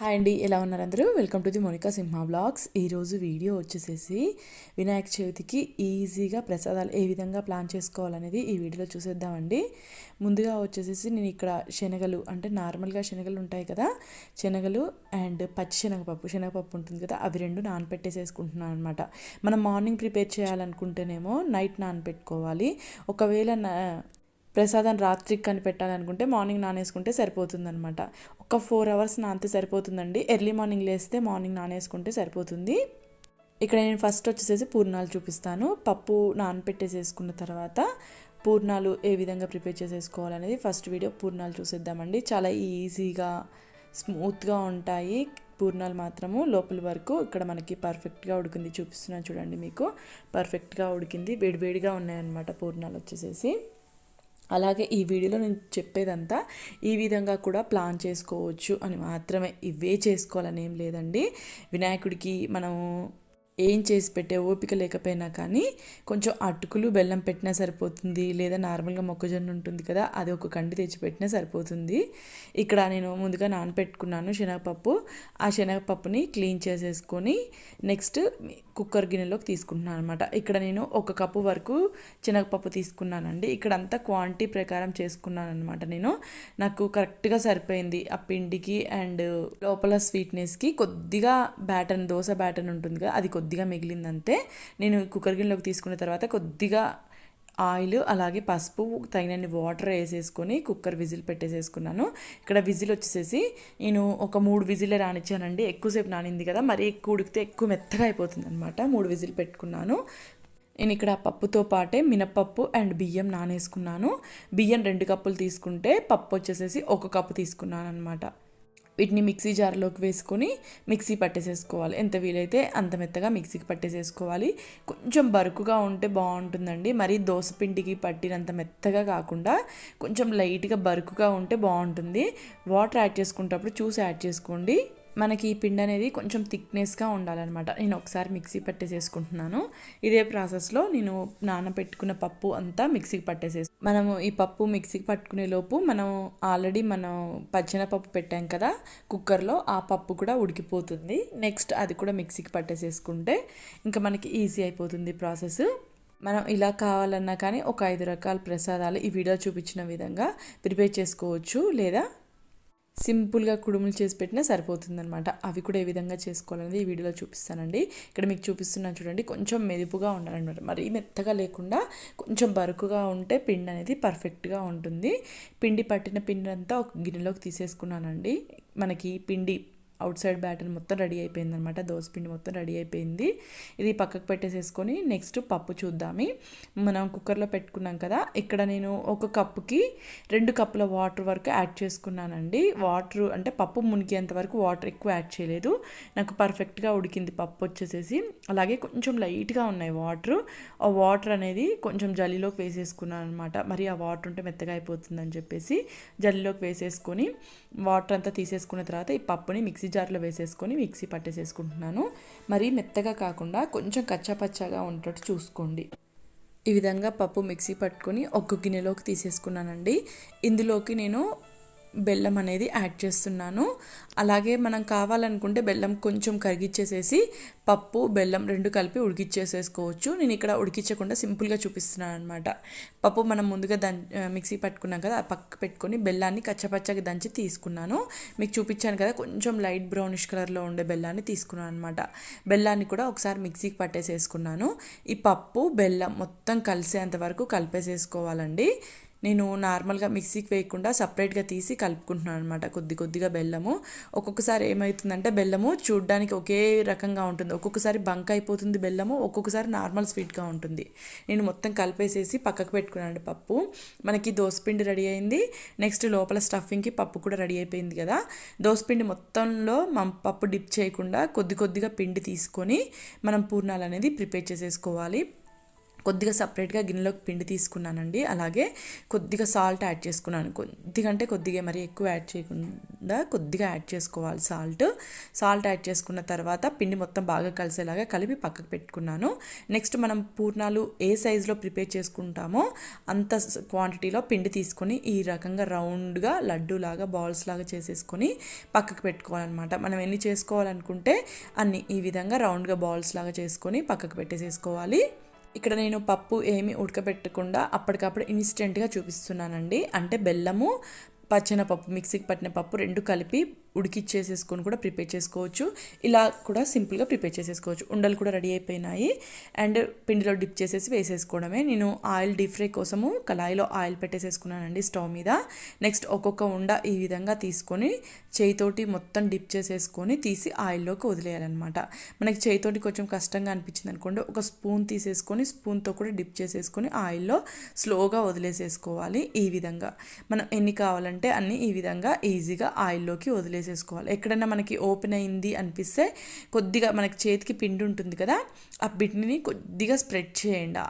Hi అండి ఎలా ఉన్నారు అందరూ? Welcome to the Monika Simha blogs ఈరోజు వీడియో వచ్చేసేసి వినాయక చవితికి ఈజీగా ప్రసాదాలు ఏ విధంగా ప్లాన్ చేసుకోవాలనేది ఈ వీడియోలో చూసేద్దామండి. ముందుగా వచ్చేసేసి నేను ఇక్కడ శనగలు అంటే నార్మల్గా శనగలు ఉంటాయి కదా శనగలు అండ్ పచ్చి శనగపప్పు శనగపప్పు ఉంటుంది కదా అవి రెండు నానపెట్టేసేసుకుంటున్నాను అనమాట మనం మార్నింగ్ ప్రిపేర్ చేయాలనుకుంటేనేమో నైట్ నానపెట్టుకోవాలి. ఒకవేళ నా ప్రసాదం రాత్రికి కనిపెట్టాలనుకుంటే మార్నింగ్ నానేసుకుంటే సరిపోతుందనమాట ఒక ఫోర్ అవర్స్ నానితే సరిపోతుందండి. ఎర్లీ మార్నింగ్ లేస్తే మార్నింగ్ నానేసుకుంటే సరిపోతుంది. ఇక్కడ నేను ఫస్ట్ వచ్చేసేసి పూర్ణాలు చూపిస్తాను. పప్పు నానపెట్టేసేసుకున్న తర్వాత పూర్ణాలు ఏ విధంగా ప్రిపేర్ చేసేసుకోవాలనేది ఫస్ట్ వీడియో పూర్ణాలు చూసేద్దామండి. చాలా ఈజీగా స్మూత్గా ఉంటాయి పూర్ణాలు మాత్రము. లోపల వరకు ఇక్కడ మనకి పర్ఫెక్ట్గా ఉడికింది చూపిస్తున్నాను చూడండి మీకు. పర్ఫెక్ట్గా ఉడికింది వేడివేడిగా ఉన్నాయన్నమాట పూర్ణాలు వచ్చేసేసి. అలాగే ఈ వీడియోలో నేను చెప్పేదంతా ఈ విధంగా కూడా ప్లాన్ చేసుకోవచ్చు అని మాత్రమే. ఇవే చేసుకోవాలని ఏం లేదండి. వినాయకుడికి మనము ఏం చేసి పెట్టే ఓపిక లేకపోయినా కానీ కొంచెం అటుకులు బెల్లం పెట్టినా సరిపోతుంది. లేదా నార్మల్గా మొక్కజొన్న ఉంటుంది కదా అది ఒక కండి తెచ్చి పెట్టినా సరిపోతుంది. ఇక్కడ నేను ముందుగా నానపెట్టుకున్నాను శనగపప్పు. ఆ శనగపప్పుని క్లీన్ చేసేసుకొని నెక్స్ట్ కుక్కర్ గిన్నెలోకి తీసుకుంటున్నాను అనమాట ఇక్కడ నేను ఒక కప్పు వరకు శనగపప్పు తీసుకున్నానండి. ఇక్కడ అంతా క్వాంటిటీ ప్రకారం చేసుకున్నాను అనమాట నేను. నాకు కరెక్ట్గా సరిపోయింది ఆ పిండికి అండ్ లోపల స్వీట్నెస్కి కొద్దిగా బ్యాటర్ దోశ బ్యాటర్ ఉంటుంది కదా అది కొద్దిగా కొద్దిగా మిగిలిందంతే. నేను కుక్కర్ గిన్నెలోకి తీసుకున్న తర్వాత కొద్దిగా ఆయిల్ అలాగే పసుపు తగినన్ని వాటర్ వేసేసుకొని కుక్కర్ విజిల్ పెట్టేసేసుకున్నాను. ఇక్కడ విజిల్ వచ్చేసేసి నేను ఒక మూడు విజిలే రానిచ్చానండి. ఎక్కువసేపు నానింది కదా మరి ఎక్కువ ఉడికితే ఎక్కువ మెత్తగా అయిపోతుంది అనమాట మూడు విజిల్ పెట్టుకున్నాను. నేను ఇక్కడ పప్పుతో పాటే మినపప్పు అండ్ బియ్యం నానేసుకున్నాను. బియ్యం రెండు కప్పులు తీసుకుంటే పప్పు వచ్చేసేసి ఒక కప్పు తీసుకున్నాను అనమాట వీటిని మిక్సీ జార్లోకి వేసుకొని మిక్సీ పట్టేసేసుకోవాలి. ఎంత వీలైతే అంత మెత్తగా మిక్సీకి పట్టేసేసుకోవాలి. కొంచెం బరుకుగా ఉంటే బాగుంటుందండి. మరి పిండికి పట్టినంత మెత్తగా కాకుండా కొంచెం లైట్గా బరుకుగా ఉంటే బాగుంటుంది. వాటర్ యాడ్ చేసుకునేటప్పుడు చూసి యాడ్ చేసుకోండి. మనకి ఈ పిండి అనేది కొంచెం థిక్నెస్గా ఉండాలన్నమాట. నేను ఒకసారి మిక్సీ పట్టేసేసుకుంటున్నాను. ఇదే ప్రాసెస్లో నేను నానబెట్టుకున్న పప్పు అంతా మిక్సీకి పట్టేసేసి మనము ఈ పప్పు మిక్సీకి పట్టుకునే లోపు మనం ఆల్రెడీ మనం పచ్చిన పప్పు పెట్టాం కదా కుక్కర్లో ఆ పప్పు కూడా ఉడికిపోతుంది. నెక్స్ట్ అది కూడా మిక్సీకి పట్టేసేసుకుంటే ఇంకా మనకి ఈజీ అయిపోతుంది ప్రాసెస్. మనం ఇలా కావాలన్నా కానీ ఒక ఐదు రకాల ప్రసాదాలు ఈ వీడియో చూపించిన విధంగా ప్రిపేర్ చేసుకోవచ్చు లేదా సింపుల్గా కుడుములు చేసి పెట్టినా సరిపోతుందనమాట అవి కూడా ఏ విధంగా చేసుకోవాలనేది ఈ వీడియోలో చూపిస్తానండి. ఇక్కడ మీకు చూపిస్తున్నాను చూడండి. కొంచెం మెదుపుగా ఉండాలన్నమాట. మరి మెత్తగా లేకుండా కొంచెం బరుకుగా ఉంటే పిండి అనేది పర్ఫెక్ట్గా ఉంటుంది. పిండి పట్టిన పిండి అంతా ఒక గిన్నెలోకి తీసేసుకున్నానండి. మనకి పిండి అవుట్ సైడ్ బ్యాటర్ మొత్తం రెడీ అయిపోయింది అనమాట దోసపిండి మొత్తం రెడీ అయిపోయింది. ఇది పక్కకు పెట్టేసేసుకొని నెక్స్ట్ పప్పు చూద్దామి. మనం కుక్కర్లో పెట్టుకున్నాం కదా ఇక్కడ నేను ఒక కప్పుకి రెండు కప్పుల వాటర్ వరకు యాడ్ చేసుకున్నానండి. వాటర్ అంటే పప్పు మునిగేంత వరకు వాటర్ ఎక్కువ యాడ్ చేయలేదు. నాకు పర్ఫెక్ట్గా ఉడికింది పప్పు వచ్చేసేసి. అలాగే కొంచెం లైట్గా ఉన్నాయి వాటర్. ఆ వాటర్ అనేది కొంచెం జల్లీలోకి వేసేసుకున్నాను అనమాట మరి ఆ వాటర్ ఉంటే మెత్తగా అయిపోతుందని చెప్పేసి జల్లీలోకి వేసేసుకొని వాటర్ అంతా తీసేసుకున్న తర్వాత ఈ పప్పుని మిక్సీ మిక్సీ జార్లో వేసేసుకొని మిక్సీ పట్టేసేసుకుంటున్నాను. మరి మెత్తగా కాకుండా కొంచెం కచ్చాపచ్చాగా ఉండేటట్టు చూసుకోండి. ఈ విధంగా పప్పు మిక్సీ పట్టుకొని ఒక్క గిన్నెలోకి తీసేసుకున్నానండి. ఇందులోకి నేను బెల్లం అనేది యాడ్ చేస్తున్నాను. అలాగే మనం కావాలనుకుంటే బెల్లం కొంచెం కరిగిచ్చేసేసి పప్పు బెల్లం రెండు కలిపి ఉడికిచ్చేసేసుకోవచ్చు. నేను ఇక్కడ ఉడికించకుండా సింపుల్గా చూపిస్తున్నాను అనమాట పప్పు మనం ముందుగా దం మిక్సీ పట్టుకున్నాం కదా పక్క పెట్టుకొని బెల్లాన్ని కచ్చపచ్చగా దంచి తీసుకున్నాను. మీకు చూపించాను కదా కొంచెం లైట్ బ్రౌనిష్ కలర్లో ఉండే బెల్లాన్ని తీసుకున్నాను అనమాట బెల్లాన్ని కూడా ఒకసారి మిక్సీకి పట్టేసేసుకున్నాను. ఈ పప్పు బెల్లం మొత్తం కలిసేంత వరకు కలిపేసేసుకోవాలండి. నేను నార్మల్గా మిక్సీకి వేయకుండా సపరేట్గా తీసి కలుపుకుంటున్నాను అనమాట కొద్ది కొద్దిగా బెల్లము. ఒక్కొక్కసారి ఏమవుతుందంటే బెల్లము చూడ్డానికి ఒకే రకంగా ఉంటుంది. ఒక్కొక్కసారి బంక్ అయిపోతుంది బెల్లము ఒక్కొక్కసారి నార్మల్ స్వీట్గా ఉంటుంది. నేను మొత్తం కలిపేసేసి పక్కకు పెట్టుకున్నాను పప్పు. మనకి దోసపిండి రెడీ అయింది. నెక్స్ట్ లోపల స్టఫింగ్కి పప్పు కూడా రెడీ అయిపోయింది కదా. దోసపిండి మొత్తంలో మనం పప్పు డిప్ చేయకుండా కొద్ది కొద్దిగా పిండి తీసుకొని మనం పూర్ణాలు అనేది ప్రిపేర్ చేసేసుకోవాలి. కొద్దిగా సపరేట్గా గిన్నెలోకి పిండి తీసుకున్నానండి. అలాగే కొద్దిగా సాల్ట్ యాడ్ చేసుకున్నాను. కొద్దిగా అంటే కొద్దిగా మరి ఎక్కువ యాడ్ చేయకుండా కొద్దిగా యాడ్ చేసుకోవాలి సాల్ట్. సాల్ట్ యాడ్ చేసుకున్న తర్వాత పిండి మొత్తం బాగా కలిసేలాగా కలిపి పక్కకు పెట్టుకున్నాను. నెక్స్ట్ మనం పూర్ణాలు ఏ సైజులో ప్రిపేర్ చేసుకుంటామో అంత క్వాంటిటీలో పిండి తీసుకొని ఈ రకంగా రౌండ్గా లడ్డూలాగా బాల్స్ లాగా చేసేసుకొని పక్కకు పెట్టుకోవాలన్నమాట. మనం ఎన్ని చేసుకోవాలనుకుంటే అన్ని ఈ విధంగా రౌండ్గా బాల్స్ లాగా చేసుకొని పక్కకు పెట్టేసేసుకోవాలి. ఇక్కడ నేను పప్పు ఏమి ఉడకబెట్టకుండా అప్పటికప్పుడు ఇన్స్టెంట్గా చూపిస్తున్నానండి. అంటే బెల్లము పచ్చిన పప్పు మిక్సీకి పట్టిన పప్పు రెండు కలిపి ఉడికిచ్చేసేసుకొని కూడా ప్రిపేర్ చేసుకోవచ్చు. ఇలా కూడా సింపుల్గా ప్రిపేర్ చేసేసుకోవచ్చు. ఉండలు కూడా రెడీ అయిపోయినాయి. అండ్ పిండిలో డిప్ చేసేసి వేసేసుకోవడమే. నేను ఆయిల్ డీప్ ఫ్రై కోసము కళాయిలో ఆయిల్ పెట్టేసేసుకున్నానండి స్టవ్ మీద. నెక్స్ట్ ఒక్కొక్క ఉండ ఈ విధంగా తీసుకొని చేయితోటి మొత్తం డిప్ చేసేసుకొని తీసి ఆయిల్లోకి వదిలేయాలన్నమాట. మనకి చేయితోటి కొంచెం కష్టంగా అనిపించింది అనుకోండి ఒక స్పూన్ తీసేసుకొని స్పూన్తో కూడా డిప్ చేసేసుకొని ఆయిల్లో స్లోగా వదిలేసేసుకోవాలి ఈ విధంగా. మనం ఎన్ని కావాలంటే అన్ని ఈ విధంగా ఈజీగా ఆయిల్లోకి వేసేసుకోవాలి ఎక్కడైనా మనకి ఓపెన్ అయింది అనిపిస్తే కొద్దిగా మనకి చేతికి పిండి ఉంటుంది కదా ఆ పిండిని కొద్దిగా స్ప్రెడ్ చేయండి.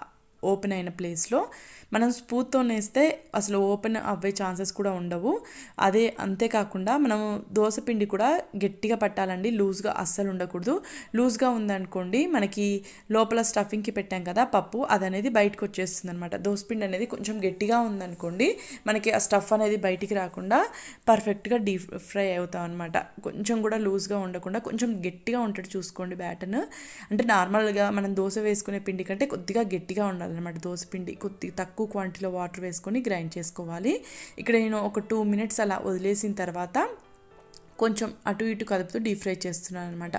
ఓపెన్ అయిన ప్లేస్లో మనం స్పూత్తో నేస్తే అసలు ఓపెన్ అవ్వే ఛాన్సెస్ కూడా ఉండవు. అదే అంతేకాకుండా మనం దోశ పిండి కూడా గట్టిగా పట్టాలండి లూజ్గా అస్సలు ఉండకూడదు. లూజ్గా ఉందనుకోండి మనకి లోపల స్టఫింగ్కి పెట్టాం కదా పప్పు అది అనేది బయటకు వచ్చేస్తుంది అనమాట పిండి అనేది కొంచెం గట్టిగా ఉందనుకోండి మనకి ఆ స్టఫ్ అనేది బయటికి రాకుండా పర్ఫెక్ట్గా డీప్ ఫ్రై అవుతాం అనమాట కొంచెం కూడా లూజ్గా ఉండకుండా కొంచెం గట్టిగా ఉంటాడు చూసుకోండి బ్యాటర్న్ అంటే నార్మల్గా మనం దోశ వేసుకునే పిండి కంటే కొద్దిగా గట్టిగా ఉండాలన్నమాట దోశ పిండి. కొద్దిగా తక్కువ క్వాంటిటీలో వాటర్ వేసుకొని గ్రైండ్ చేసుకోవాలి. ఇక్కడ నేను ఒక టూ మినిట్స్ అలా వదిలేసిన తర్వాత కొంచెం అటు ఇటు కదుపుతూ డీప్ ఫ్రై చేస్తున్నాను అనమాట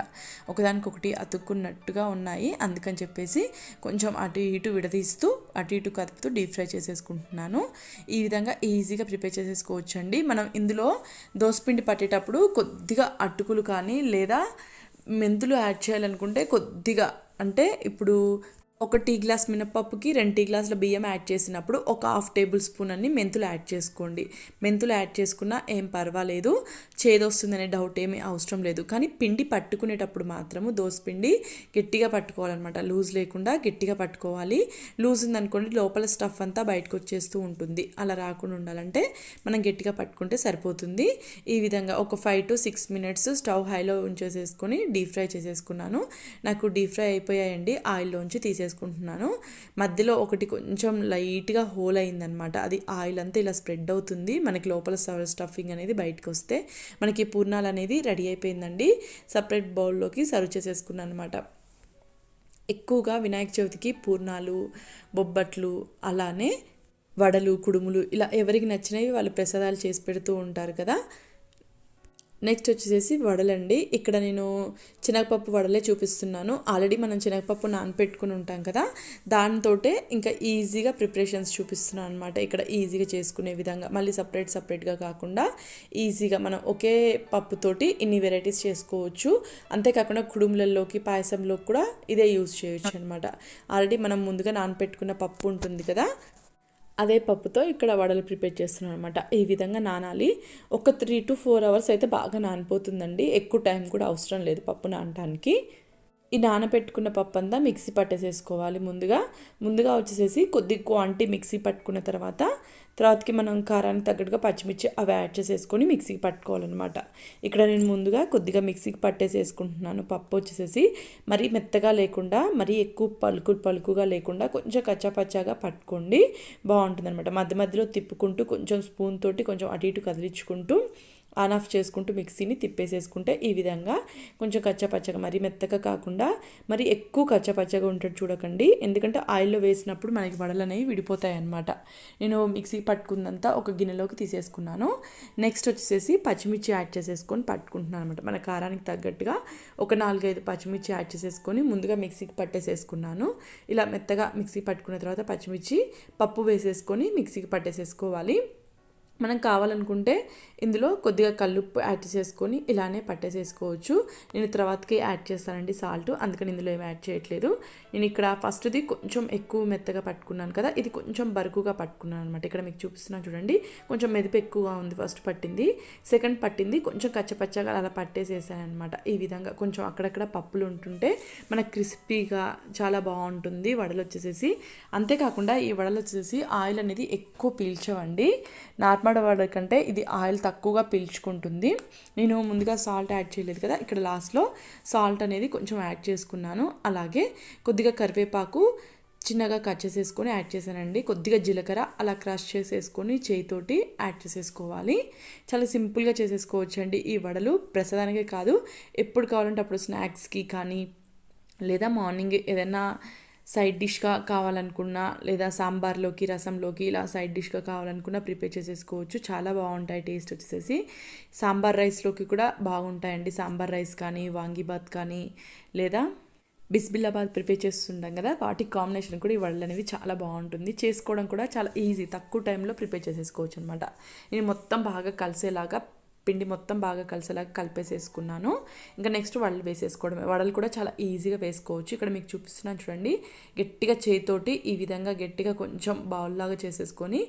ఒకదానికొకటి అతుక్కున్నట్టుగా ఉన్నాయి. అందుకని చెప్పేసి కొంచెం అటు ఇటు విడదీస్తూ అటు ఇటు కదుపుతూ డీప్ ఫ్రై చేసేసుకుంటున్నాను. ఈ విధంగా ఈజీగా ప్రిపేర్ చేసేసుకోవచ్చు అండి మనం ఇందులో దోసపిండి పట్టేటప్పుడు కొద్దిగా అటుకులు కానీ లేదా మెంతులు యాడ్ చేయాలనుకుంటే కొద్దిగా అంటే ఇప్పుడు ఒక టీ గ్లాస్ మినపప్పుకి రెండు టీ గ్లాసుల బియ్యం యాడ్ చేసినప్పుడు ఒక హాఫ్ టేబుల్ స్పూన్ అన్ని మెంతులు యాడ్ చేసుకోండి. మెంతులు యాడ్ చేసుకున్నా ఏం పర్వాలేదు. చేదొస్తుందనే డౌట్ ఏమీ అవసరం లేదు. కానీ పిండి పట్టుకునేటప్పుడు మాత్రము పిండి గట్టిగా పట్టుకోవాలన్నమాట. లూజ్ లేకుండా గట్టిగా పట్టుకోవాలి. లూజ్ ఉందనుకోండి లోపల స్టఫ్ అంతా బయటకు వచ్చేస్తూ ఉంటుంది. అలా రాకుండా ఉండాలంటే మనం గట్టిగా పట్టుకుంటే సరిపోతుంది. ఈ విధంగా ఒక five to six minutes stove హైలో ఉంచేసేసుకొని డీప్ ఫ్రై చేసేసుకున్నాను. నాకు డీప్ ఫ్రై అయిపోయాయండి. ఆయిల్లోంచి తీసేసుకున్నాను. చేసుకుంటున్నాను. మధ్యలో ఒకటి కొంచెం లైట్గా హోల్ అయిందనమాట అది ఆయిల్ అంతా ఇలా స్ప్రెడ్ అవుతుంది. మనకి లోపల స్టఫింగ్ అనేది బయటకు వస్తే మనకి పూర్ణాలు అనేది రెడీ అయిపోయిందండి. సపరేట్ బౌల్లోకి సర్వ్ చేసేసుకున్నాను అనమాట ఎక్కువగా వినాయక చవితికి పూర్ణాలు బొబ్బట్లు అలానే వడలు కుడుములు ఇలా ఎవరికి నచ్చినవి వాళ్ళు ప్రసాదాలు చేసి పెడుతూ ఉంటారు కదా. నెక్స్ట్ వచ్చేసి వడలండి. ఇక్కడ నేను శనగపప్పు వడలే చూపిస్తున్నాను. ఆల్రెడీ మనం శనగపప్పు నానపెట్టుకుని ఉంటాం కదా దానితోటే ఇంకా ఈజీగా ప్రిపరేషన్స్ చూపిస్తున్నాను అనమాట ఇక్కడ ఈజీగా చేసుకునే విధంగా మళ్ళీ సపరేట్ సపరేట్గా కాకుండా ఈజీగా మనం ఒకే పప్పుతోటి ఇన్ని వెరైటీస్ చేసుకోవచ్చు. అంతేకాకుండా కుడుములలోకి పాయసంలోకి కూడా ఇదే యూజ్ చేయొచ్చు అనమాట ఆల్రెడీ మనం ముందుగా నానపెట్టుకున్న పప్పు ఉంటుంది కదా అదే పప్పుతో ఇక్కడ వడలు ప్రిపేర్ చేస్తున్నాను అనమాట ఈ విధంగా నానాలి. ఒక త్రీ టు ఫోర్ అవర్స్ అయితే బాగా నానిపోతుందండి. ఎక్కువ టైం కూడా అవసరం లేదు పప్పు నానటానికి. ఈ నానబెట్టుకున్న పప్పు అంతా మిక్సీ పట్టేసేసుకోవాలి ముందుగా. ముందుగా వచ్చేసేసి కొద్ది క్వాంటిటీ మిక్సీ పట్టుకున్న తర్వాత తర్వాతకి మనం కారానికి తగ్గట్టుగా పచ్చిమిర్చి అవి యాడ్ చేసేసుకొని మిక్సీకి పట్టుకోవాలన్నమాట. ఇక్కడ నేను ముందుగా కొద్దిగా మిక్సీకి పట్టేసేసుకుంటున్నాను. పప్పు వచ్చేసేసి మరీ మెత్తగా లేకుండా మరీ ఎక్కువ పలుకు పలుకుగా లేకుండా కొంచెం కచ్చాపచ్చాగా పట్టుకోండి. బాగుంటుంది అనమాట మధ్య మధ్యలో తిప్పుకుంటూ కొంచెం స్పూన్ తోటి కొంచెం అటు ఇటు కదిలించుకుంటూ ఆన్ ఆఫ్ చేసుకుంటూ మిక్సీని తిప్పేసేసుకుంటే ఈ విధంగా కొంచెం కచ్చపచ్చగా మరి మెత్తగా కాకుండా మరి ఎక్కువ కచ్చపచ్చగా ఉంటుంది చూడకండి. ఎందుకంటే ఆయిల్లో వేసినప్పుడు మనకి వడలు అనేవి విడిపోతాయి అన్నమాట నేను మిక్సీ పట్టుకుందంతా ఒక గిన్నెలోకి తీసేసుకున్నాను. నెక్స్ట్ వచ్చేసి పచ్చిమిర్చి యాడ్ చేసేసుకొని పట్టుకుంటున్నాను అనమాట మన కారానికి తగ్గట్టుగా ఒక నాలుగైదు పచ్చిమిర్చి యాడ్ చేసేసుకొని ముందుగా మిక్సీకి పట్టేసేసుకున్నాను. ఇలా మెత్తగా మిక్సీ పట్టుకున్న తర్వాత పచ్చిమిర్చి పప్పు వేసేసుకొని మిక్సీకి పట్టేసేసుకోవాలి. మనం కావాలనుకుంటే ఇందులో కొద్దిగా కల్లుప్పు యాడ్ చేసుకొని ఇలానే పట్టేసేసుకోవచ్చు. నేను తర్వాతకి యాడ్ చేస్తానండి సాల్ట్ అందుకని ఇందులో ఏమి యాడ్ చేయట్లేదు. నేను ఇక్కడ ఫస్ట్ది కొంచెం ఎక్కువ మెత్తగా పట్టుకున్నాను కదా ఇది కొంచెం బరుకుగా పట్టుకున్నాను అనమాట ఇక్కడ మీకు చూపిస్తున్నాను చూడండి కొంచెం మెదుపు ఎక్కువగా ఉంది ఫస్ట్ పట్టింది. సెకండ్ పట్టింది కొంచెం కచ్చపచ్చగా అలా పట్టేసేసాను అనమాట ఈ విధంగా కొంచెం అక్కడక్కడ పప్పులు ఉంటుంటే మనకు క్రిస్పీగా చాలా బాగుంటుంది వడలు వచ్చేసేసి. అంతేకాకుండా ఈ వడలు వచ్చేసి ఆయిల్ అనేది ఎక్కువ పీల్చవండి. నార్మల్ వడ కంటే ఇది ఆయిల్ తక్కువగా పీల్చుకుంటుంది. నేను ముందుగా సాల్ట్ యాడ్ చేయలేదు కదా ఇక్కడ లాస్ట్లో సాల్ట్ అనేది కొంచెం యాడ్ చేసుకున్నాను. అలాగే కొద్దిగా కరివేపాకు చిన్నగా కట్ చేసేసుకొని యాడ్ చేశానండి. కొద్దిగా జీలకర్ర అలా క్రష్ చేసేసుకొని చేయితోటి యాడ్ చేసేసుకోవాలి. చాలా సింపుల్గా చేసేసుకోవచ్చండి ఈ వడలు. ప్రసాదానికే కాదు ఎప్పుడు కావాలంటే అప్పుడు స్నాక్స్కి కానీ లేదా మార్నింగ్ ఏదైనా సైడ్ డిష్గా కావాలనుకున్నా లేదా సాంబార్లోకి రసంలోకి ఇలా సైడ్ డిష్గా కావాలనుకున్నా ప్రిపేర్ చేసేసుకోవచ్చు. చాలా బాగుంటాయి టేస్ట్ వచ్చేసేసి. సాంబార్ రైస్లోకి కూడా బాగుంటాయండి. సాంబార్ రైస్ కానీ వాంగీబాత్ కానీ లేదా బిస్బిల్లాబాద్ ప్రిపేర్ చేస్తుంటాం కదా వాటి కాంబినేషన్ కూడా ఈ వడలు అనేవి చాలా బాగుంటుంది. చేసుకోవడం కూడా చాలా ఈజీ తక్కువ టైంలో ప్రిపేర్ చేసేసుకోవచ్చు అనమాట నేను మొత్తం బాగా కలిసేలాగా పిండి మొత్తం బాగా కలిసేలాగా కలిపేసేసుకున్నాను. ఇంకా నెక్స్ట్ వడలు వేసేసుకోవడమే. వడలు కూడా చాలా ఈజీగా వేసుకోవచ్చు. ఇక్కడ మీకు చూపిస్తున్నాను చూడండి. గట్టిగా చేతితోటి ఈ విధంగా గట్టిగా కొంచెం బౌల్లాగా చేసేసుకొని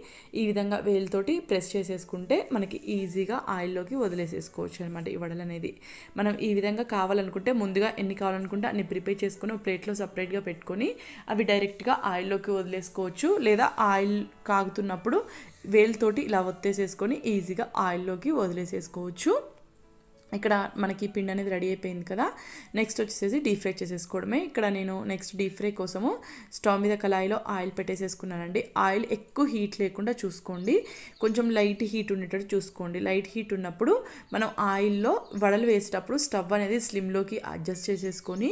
ఈ విధంగా వేలుతోటి ప్రెస్ చేసేసుకుంటే మనకి ఈజీగా ఆయిల్లోకి వదిలేసేసుకోవచ్చు అనమాట ఈ వడలు అనేది. మనం ఈ విధంగా కావాలనుకుంటే ముందుగా ఎన్ని కావాలనుకుంటే అన్ని ప్రిపేర్ చేసుకొని ప్లేట్లో సపరేట్గా పెట్టుకొని అవి డైరెక్ట్గా ఆయిల్లోకి వదిలేసుకోవచ్చు. లేదా ఆయిల్ కాగుతున్నప్పుడు వేలుతోటి ఇలా ఒత్తేసేసుకొని ఈజీగా ఆయిల్లోకి వదిలేసేసుకోవచ్చు. ఇక్కడ మనకి పిండి అనేది రెడీ అయిపోయింది కదా. నెక్స్ట్ వచ్చేసి డీప్ ఫ్రై చేసేసుకోవడమే. ఇక్కడ నేను నెక్స్ట్ డీప్ ఫ్రై కోసము స్టవ్ మీద కళాయిలో ఆయిల్ పెట్టేసేసుకున్నానండి. ఆయిల్ ఎక్కువ హీట్ లేకుండా చూసుకోండి. కొంచెం లైట్ హీట్ ఉండేటట్టు చూసుకోండి. లైట్ హీట్ ఉన్నప్పుడు మనం ఆయిల్లో వడలు వేసేటప్పుడు స్టవ్ అనేది స్లిమ్లోకి అడ్జస్ట్ చేసేసుకొని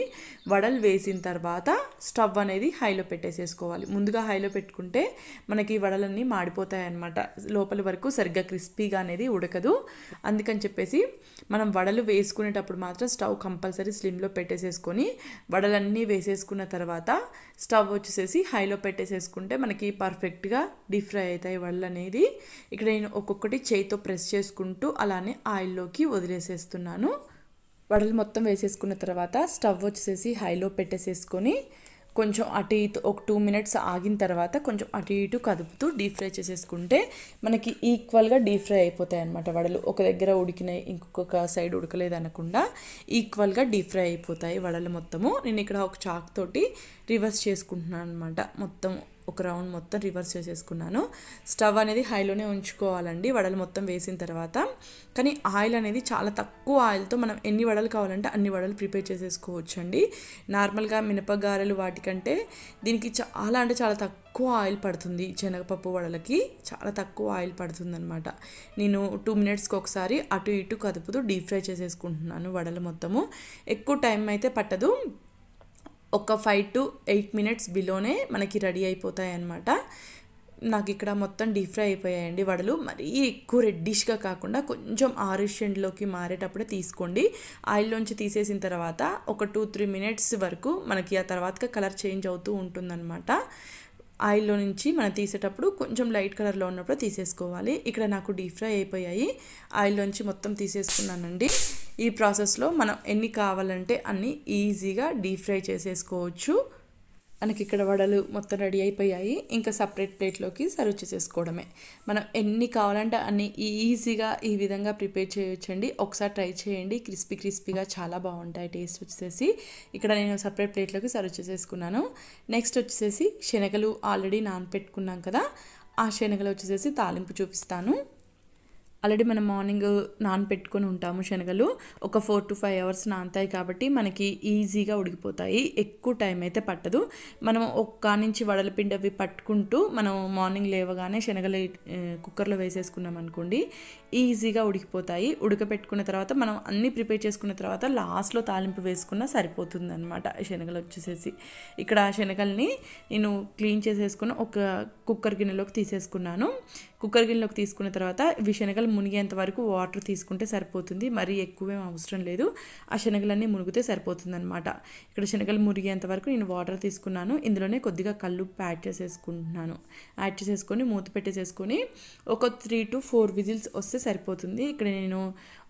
వడలు వేసిన తర్వాత స్టవ్ అనేది హైలో పెట్టేసేసుకోవాలి. ముందుగా హైలో పెట్టుకుంటే మనకి వడలన్నీ మాడిపోతాయి అన్నమాట లోపల వరకు సరిగ్గా క్రిస్పీగా అనేది ఉడకదు. అందుకని చెప్పేసి మనం వడలు వేసుకునేటప్పుడు మాత్రం స్టవ్ కంపల్సరీ స్లిమ్లో పెట్టేసేసుకొని వడలన్నీ వేసేసుకున్న తర్వాత స్టవ్ వచ్చేసేసి హైలో పెట్టేసేసుకుంటే మనకి పర్ఫెక్ట్గా డీప్ ఫ్రై అవుతాయి వడలు అనేది. ఇక్కడ నేను ఒక్కొక్కటి చేయితో ప్రెస్ చేసుకుంటూ అలానే ఆయిల్లోకి వదిలేసేస్తున్నాను. వడలు మొత్తం వేసేసుకున్న తర్వాత స్టవ్ వచ్చేసేసి హైలో పెట్టేసేసుకొని కొంచెం అటు ఇటు ఒక టూ మినిట్స్ ఆగిన తర్వాత కొంచెం అటు ఇటు కదుపుతూ డీప్ ఫ్రై చేసేసుకుంటే మనకి ఈక్వల్గా డీప్ ఫ్రై అయిపోతాయి అనమాట వడలు. ఒక దగ్గర ఉడికినాయి ఇంకొక సైడ్ ఉడకలేదు అనకుండా ఈక్వల్గా డీప్ ఫ్రై అయిపోతాయి వడలు మొత్తము. నేను ఇక్కడ ఒక చాక్ తోటి రివర్స్ చేసుకుంటున్నాను అనమాట మొత్తం ఒక రౌండ్ మొత్తం రివర్స్ చేసేసుకున్నాను. స్టవ్ అనేది హైలోనే ఉంచుకోవాలండి వడలు మొత్తం వేసిన తర్వాత. కానీ ఆయిల్ అనేది చాలా తక్కువ ఆయిల్తో మనం ఎన్ని వడలు కావాలంటే అన్ని వడలు ప్రిపేర్ చేసేసుకోవచ్చు అండి నార్మల్గా మినపగారెలు వాటికంటే దీనికి చాలా అంటే చాలా తక్కువ ఆయిల్ పడుతుంది శనగపప్పు వడలకి చాలా తక్కువ ఆయిల్ పడుతుందనమాట నేను టూ మినిట్స్కి ఒకసారి అటు ఇటు కదుపుతూ డీప్ ఫ్రై చేసేసుకుంటున్నాను వడలు మొత్తము. ఎక్కువ టైం అయితే పట్టదు. ఒక ఫైవ్ టు ఎయిట్ మినిట్స్ బిలోనే మనకి రెడీ అయిపోతాయి అన్నమాట నాకు ఇక్కడ మొత్తం డీప్ ఫ్రై అయిపోయాయండి వడలు. మరీ ఎక్కువ రెడ్డిష్గా కాకుండా కొంచెం ఆరిష్ ఎండ్లోకి మారేటప్పుడే తీసుకోండి. ఆయిల్లోంచి తీసేసిన తర్వాత ఒక టూ త్రీ మినిట్స్ వరకు మనకి ఆ తర్వాత కలర్ చేంజ్ అవుతూ ఉంటుందన్నమాట. ఆయిల్లో నుంచి మనం తీసేటప్పుడు కొంచెం లైట్ కలర్లో ఉన్నప్పుడు తీసేసుకోవాలి. ఇక్కడ నాకు డీప్ ఫ్రై అయిపోయాయి. ఆయిల్లోంచి మొత్తం తీసేసుకున్నానండి. ఈ ప్రాసెస్లో మనం ఎన్ని కావాలంటే అన్ని ఈజీగా డీప్ ఫ్రై చేసేసుకోవచ్చు. మనకి ఇక్కడ వడలు మొత్తం రెడీ అయిపోయాయి. ఇంకా సపరేట్ ప్లేట్లోకి సర్వ్ చేసేసుకోవడమే. మనం ఎన్ని కావాలంటే అన్ని ఈజీగా ఈ విధంగా ప్రిపేర్ చేయొచ్చండి. ఒకసారి ట్రై చేయండి. క్రిస్పీ క్రిస్పీగా చాలా బాగుంటాయి టేస్ట్ వచ్చేసి. ఇక్కడ నేను సపరేట్ ప్లేట్లోకి సర్వ్ చేసేసుకున్నాను. నెక్స్ట్ వచ్చేసి శనగలు ఆల్రెడీ నానపెట్టుకున్నాం కదా. ఆ శనగలు వచ్చేసేసి తాలింపు చూపిస్తాను. ఆల్రెడీ మనం మార్నింగ్ నానపెట్టుకొని ఉంటాము శనగలు. ఒక ఫోర్ టు ఫైవ్ అవర్స్ నానతాయి కాబట్టి మనకి ఈజీగా ఉడికిపోతాయి. ఎక్కువ టైం అయితే పట్టదు. మనం ఒక్క నుంచి వడల పిండి అవి పట్టుకుంటూ మనం మార్నింగ్ లేవగానే శనగలు కుక్కర్లో వేసేసుకున్నాం అనుకోండి ఈజీగా ఉడికిపోతాయి. ఉడకపెట్టుకున్న తర్వాత మనం అన్నీ ప్రిపేర్ చేసుకున్న తర్వాత లాస్ట్లో తాలింపు వేసుకున్నా సరిపోతుంది అనమాట శనగలు వచ్చేసేసి. ఇక్కడ ఆ శనగల్ని నేను క్లీన్ చేసేసుకుని ఒక కుక్కర్ గిన్నెలోకి తీసేసుకున్నాను. కుక్కర్ గిన్నెలోకి తీసుకున్న తర్వాత ఇవి శనగలు మునిగేంత వరకు వాటర్ తీసుకుంటే సరిపోతుంది. మరీ ఎక్కువేం అవసరం లేదు. ఆ శనగలన్నీ మునిగితే సరిపోతుంది అనమాట ఇక్కడ శనగలు మునిగేంత వరకు నేను వాటర్ తీసుకున్నాను. ఇందులోనే కొద్దిగా కళ్ళు యాడ్ చేసేసుకుంటున్నాను. యాడ్ చేసేసుకొని మూత పెట్టేసేసుకొని ఒక త్రీ టు ఫోర్ విజిల్స్ వస్తే సరిపోతుంది. ఇక్కడ నేను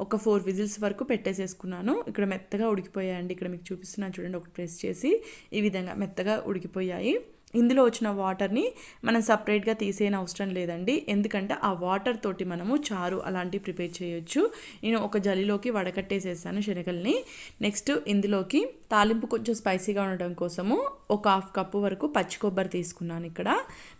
ఒక ఫోర్ విజిల్స్ వరకు పెట్టేసేసుకున్నాను. ఇక్కడ మెత్తగా ఉడికిపోయాయండి. ఇక్కడ మీకు చూపిస్తున్నాను చూడండి. ఒక ప్రెస్ చేసి ఈ విధంగా మెత్తగా ఉడికిపోయాయి. ఇందులో వచ్చిన వాటర్ని మనం సపరేట్గా తీసేయని అవసరం లేదండి. ఎందుకంటే ఆ వాటర్ తోటి మనము చారు అలాంటివి ప్రిపేర్ చేయొచ్చు. నేను ఒక జలిలోకి వడకట్టేసేసాను శనగల్ని. నెక్స్ట్ ఇందులోకి తాలింపు కొంచెం స్పైసీగా ఉండడం కోసము ఒక హాఫ్ కప్పు వరకు పచ్చి కొబ్బరి తీసుకున్నాను ఇక్కడ.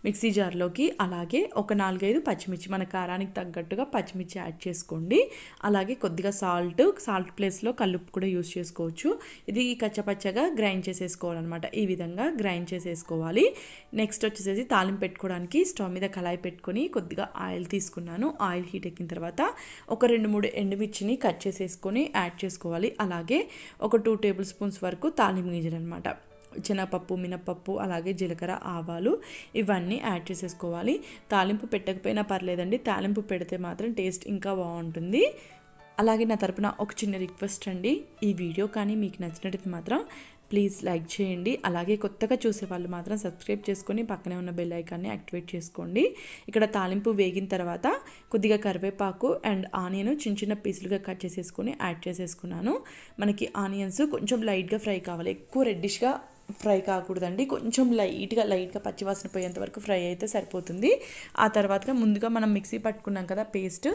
మిక్సీ జార్లోకి అలాగే ఒక నాలుగైదు పచ్చిమిర్చి మన కారానికి తగ్గట్టుగా పచ్చిమిర్చి యాడ్ చేసుకోండి. అలాగే కొద్దిగా సాల్ట్ సాల్ట్ ప్లేస్లో కల్లుప్పు కూడా యూస్ చేసుకోవచ్చు. ఇది కచ్చపచ్చగా గ్రైండ్ చేసేసుకోవాలన్నమాట. ఈ విధంగా గ్రైండ్ చేసేసుకోవాలి. నెక్స్ట్ వచ్చేసేసి తాలింపు పెట్టుకోవడానికి స్టవ్ మీద కళాయి పెట్టుకొని కొద్దిగా ఆయిల్ తీసుకున్నాను. ఆయిల్ హీట్ ఎక్కిన తర్వాత ఒక రెండు మూడు ఎండుమిర్చిని కట్ చేసేసుకొని యాడ్ చేసుకోవాలి. అలాగే ఒక టూ టేబుల్ స్పూన్స్ వరకు తాలింపు గింజలు అనమాట శనగపప్పు మినపప్పు అలాగే జీలకర్ర ఆవాలు ఇవన్నీ యాడ్ చేసేసుకోవాలి. తాలింపు పెట్టకపోయినా పర్లేదండి. తాలింపు పెడితే మాత్రం టేస్ట్ ఇంకా బాగుంటుంది. అలాగే నా తరపున ఒక చిన్న రిక్వెస్ట్ అండి. ఈ వీడియో కానీ మీకు నచ్చినట్టు మాత్రం ప్లీజ్ లైక్ చేయండి. అలాగే కొత్తగా చూసే వాళ్ళు మాత్రం సబ్స్క్రైబ్ చేసుకొని పక్కనే ఉన్న బెల్ ఐకాన్ని యాక్టివేట్ చేసుకోండి. ఇక్కడ తాలింపు వేగిన తర్వాత కొద్దిగా కరివేపాకు అండ్ ఆనియన్ చిన్న చిన్న పీసులుగా కట్ చేసేసుకొని యాడ్ చేసేసుకున్నాను. మనకి ఆనియన్స్ కొంచెం లైట్గా ఫ్రై కావాలి. ఎక్కువ రెడ్డిష్గా ఫ్రై కాకూడదండి. కొంచెం లైట్గా లైట్గా పచ్చివాసన పోయేంత వరకు ఫ్రై అయితే సరిపోతుంది. ఆ తర్వాత ముందుగా మనం మిక్సీ పట్టుకున్నాం కదా పేస్ట్.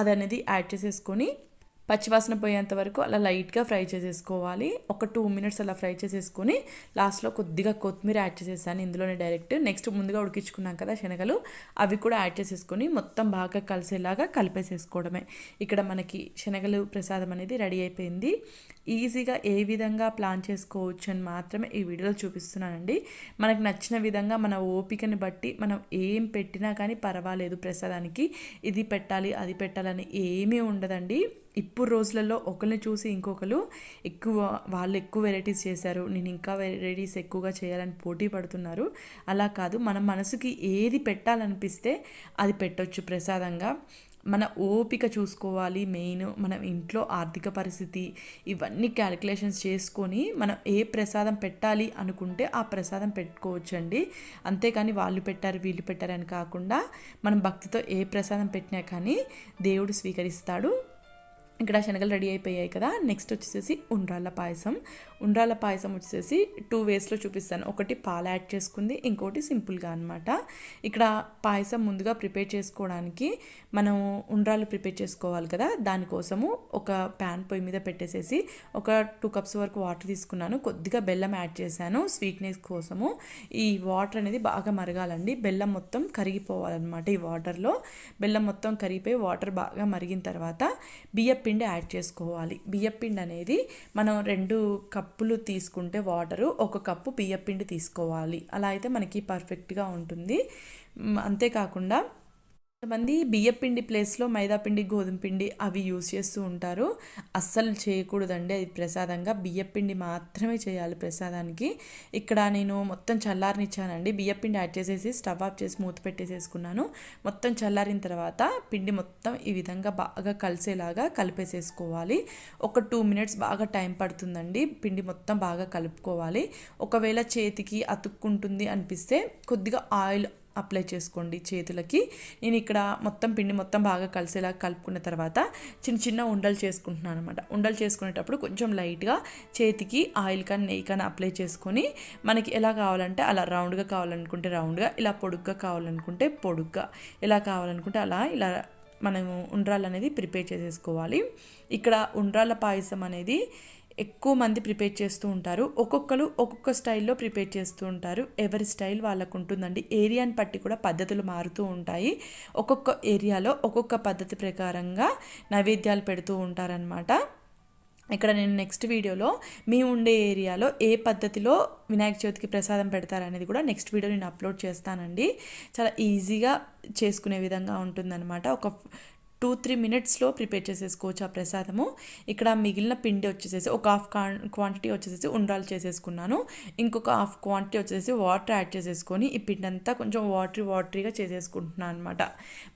అది అనేది యాడ్ చేసేసుకొని పచ్చివాసన పోయేంత వరకు అలా లైట్గా ఫ్రై చేసేసుకోవాలి. ఒక టూ మినిట్స్ అలా ఫ్రై చేసేసుకొని లాస్ట్లో కొద్దిగా కొత్తిమీర యాడ్ చేసేసాను. ఇందులోనే డైరెక్ట్ నెక్స్ట్ ముందుగా ఉడికించుకున్నాం కదా శనగలు అవి కూడా యాడ్ చేసేసుకొని మొత్తం బాగా కలిసేలాగా కలిపేసేసుకోవడమే. ఇక్కడ మనకి శనగలు ప్రసాదం అనేది రెడీ అయిపోయింది. ఈజీగా ఏ విధంగా ప్లాన్ చేసుకోవచ్చు అని మాత్రమే ఈ వీడియోలో చూపిస్తున్నానండి. మనకు నచ్చిన విధంగా మన ఓపికని బట్టి మనం ఏం పెట్టినా కానీ పర్వాలేదు ప్రసాదానికి. ఇది పెట్టాలి అది పెట్టాలని ఏమీ ఉండదండి. ఇప్పుడు రోజులలో ఒకరిని చూసి ఇంకొకరు ఎక్కువ వాళ్ళు ఎక్కువ వెరైటీస్ చేశారు నేను ఇంకా వెరైటీస్ ఎక్కువగా చేయాలని పోటీ పడుతున్నారు. అలా కాదు మన మనసుకి ఏది పెట్టాలనిపిస్తే అది పెట్టొచ్చు ప్రసాదంగా. మన ఓపిక చూసుకోవాలి మెయిన్ మనం ఇంట్లో ఆర్థిక పరిస్థితి ఇవన్నీ క్యాలిక్యులేషన్స్ చేసుకొని మనం ఏ ప్రసాదం పెట్టాలి అనుకుంటే ఆ ప్రసాదం పెట్టుకోవచ్చండి. అంతేకాని వాళ్ళు పెట్టారు వీళ్ళు పెట్టారు అని కాకుండా మనం భక్తితో ఏ ప్రసాదం పెట్టినా కానీ దేవుడు స్వీకరిస్తాడు. ఇక్కడ శనగలు రెడీ అయిపోయాయి కదా. నెక్స్ట్ వచ్చేసి ఉండ్రాళ్ళ పాయసం. ఉండ్రాల పాయసం వచ్చేసి టూ వేస్లో చూపిస్తాను. ఒకటి పాలు యాడ్ చేసుకుంది ఇంకోటి సింపుల్గా అనమాట ఇక్కడ పాయసం ముందుగా ప్రిపేర్ చేసుకోవడానికి మనం ఉండ్రాలు ప్రిపేర్ చేసుకోవాలి కదా దానికోసము ఒక ప్యాన్ పొయ్యి మీద పెట్టేసేసి ఒక టూ కప్స్ వరకు వాటర్ తీసుకున్నాను. కొద్దిగా బెల్లం యాడ్ చేశాను స్వీట్నెస్ కోసము. ఈ వాటర్ అనేది బాగా మరగాలండి. బెల్లం మొత్తం కరిగిపోవాలన్నమాట ఈ వాటర్లో బెల్లం మొత్తం కరిగిపోయి వాటర్ బాగా మరిగిన తర్వాత బియ్యపిండి యాడ్ చేసుకోవాలి. బియ్యపిండి అనేది మనం రెండు కప్ కప్పులు తీసుకుంటే వాటరు ఒక కప్పు బియ్యపిండి తీసుకోవాలి. అలా అయితే మనకి పర్ఫెక్ట్గా ఉంటుంది. అంతేకాకుండా కొంతమంది బియ్యపిండి ప్లేస్లో మైదాపిండి గోధుమ పిండి అవి యూస్ చేస్తూ ఉంటారు. అస్సలు చేయకూడదండి. అది ప్రసాదంగా బియ్యపిండి మాత్రమే చేయాలి ప్రసాదానికి. ఇక్కడ నేను మొత్తం చల్లారనిచ్చానండి బియ్యపిండి యాడ్ చేసేసి స్టవ్ ఆఫ్ చేసి మూత పెట్టేసేసుకున్నాను. మొత్తం చల్లారిన తర్వాత పిండి మొత్తం ఈ విధంగా బాగా కలిసేలాగా కలిపేసేసుకోవాలి. ఒక టూ మినిట్స్ బాగా టైం పడుతుందండి. పిండి మొత్తం బాగా కలుపుకోవాలి. ఒకవేళ చేతికి అతుక్కుంటుంది అనిపిస్తే కొద్దిగా ఆయిల్ అప్లై చేసుకోండి చేతులకి. నేను ఇక్కడ మొత్తం పిండి మొత్తం బాగా కలిసేలా కలుపుకున్న తర్వాత చిన్న చిన్న ఉండలు చేసుకుంటున్నాను అనమాట ఉండలు చేసుకునేటప్పుడు కొంచెం లైట్గా చేతికి ఆయిల్ కానీ నెయ్యి కానీ అప్లై చేసుకొని మనకి ఎలా కావాలంటే అలా రౌండ్గా కావాలనుకుంటే రౌండ్గా ఇలా పొడుగ్గా కావాలనుకుంటే పొడుగ్గా ఎలా కావాలనుకుంటే అలా ఇలా మనము ఉండ్రాలు అనేది ప్రిపేర్ చేసేసుకోవాలి. ఇక్కడ ఉండ్రాల పాయసం అనేది ఎక్కువ మంది ప్రిపేర్ చేస్తూ ఉంటారు. ఒక్కొక్కరు ఒక్కొక్క స్టైల్లో ప్రిపేర్ చేస్తూ ఉంటారు. ఎవరి స్టైల్ వాళ్ళకు ఉంటుందండి. ఏరియాని బట్టి కూడా పద్ధతులు మారుతూ ఉంటాయి. ఒక్కొక్క ఏరియాలో ఒక్కొక్క పద్ధతి ప్రకారంగా నైవేద్యాలు పెడుతూ ఉంటారనమాట ఇక్కడ నేను నెక్స్ట్ వీడియోలో మీ ఉండే ఏరియాలో ఏ పద్ధతిలో వినాయక చవితికి ప్రసాదం పెడతారనేది కూడా నెక్స్ట్ వీడియో నేను అప్లోడ్ చేస్తానండి. చాలా ఈజీగా చేసుకునే విధంగా ఉంటుందన్నమాట. ఒక టూ త్రీ మినిట్స్లో ప్రిపేర్ చేసేసుకోవచ్చు ఆ ప్రసాదము. ఇక్కడ మిగిలిన పిండి వచ్చేసేసి ఒక హాఫ్ క్వాంటిటీ వచ్చేసేసి ఉండ్రాలు చేసేసుకున్నాను. ఇంకొక హాఫ్ క్వాంటిటీ వచ్చేసి వాటర్ యాడ్ చేసేసుకొని ఈ పిండి అంతా కొంచెం వాటరీ వాటరీగా చేసేసుకుంటున్నాను అనమాట